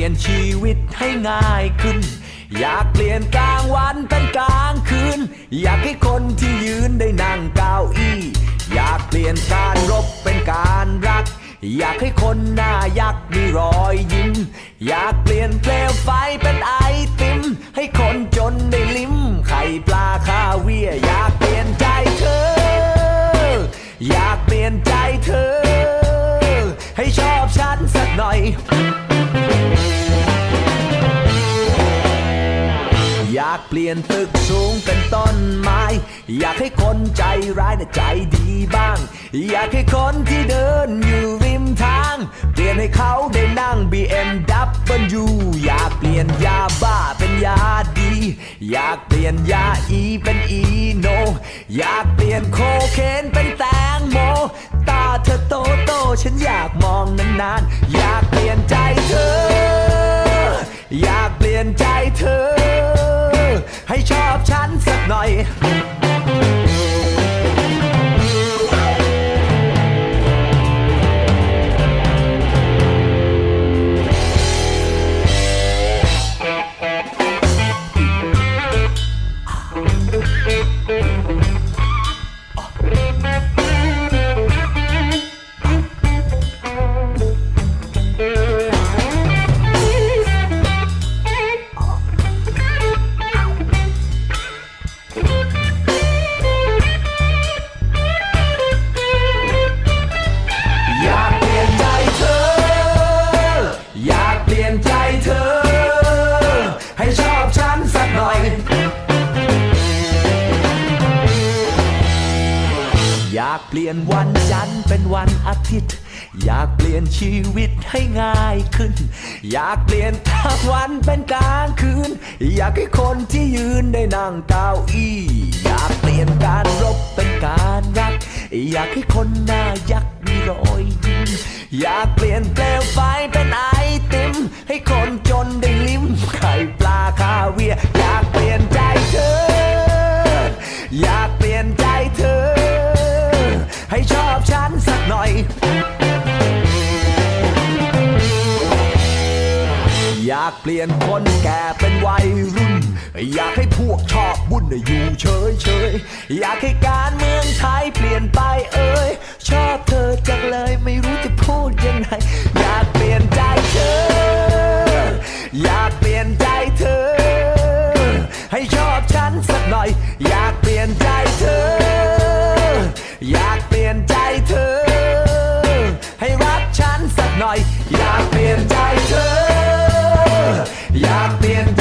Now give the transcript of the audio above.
ี่ยนชีวิตให้ง่ายขึ้น อยากเปลี่ยนกลางวันเป็นกลางคืน อยากให้คนที่ยืนได้นั่งเก้าอี้ อยากเปลี่ยนการรบเป็นการรัก อยากให้คนหน้ายักมีรอยยิ้ม อยากเปลี่ยนเปลวไฟเป็นไอติม ให้คนจนได้ลิ้มไข่ปลาคาเวียร์อยากเปลี่ยนใจเธอ อยากเปลี่ยนใจเธอ ให้ชอบฉันสักหน่อย เปลี่ยนตึกสูงเป็นต้นไม้ อยากให้คนใจร้ายน่ะใจดีบ้าง อยากให้คนที่เดินอยู่ริมทาง เปลี่ยนให้เขาได้นั่ง BMW อยากเปลี่ยนยาบ้าเป็นยาดี อยากเปลี่ยนยาอีเป็นอีโน อยากเปลี่ยนโคเคนเป็นแต อย อยากเปลี่ยนวันจันทร์เป็นวันอาทิตย์ อยากเปลี่ยนชีวิตให้ง่ายขึ้น อยากเปลี่ยนกลางวันเป็นกลางคืน อยากให้คนที่ยืนได้นั่งเก้าอี้ อยากเปลี่ยนการรบเป็นการรัก อยากให้คนหน้ายักษ์มีรอยยิ้มอยากเปลี่ยนเปลวไฟเป็นไอติม ให้คน ชอบฉันสักหน่อย อยากเปลี่ยนคนแก่เป็นวัยรุ่น อยากให้พวกชอบบุญอยู่เฉยเฉยอยากให้การเมือง หน่อย อยากเปลี่ยนใจเธอ อยากเปลี่ยน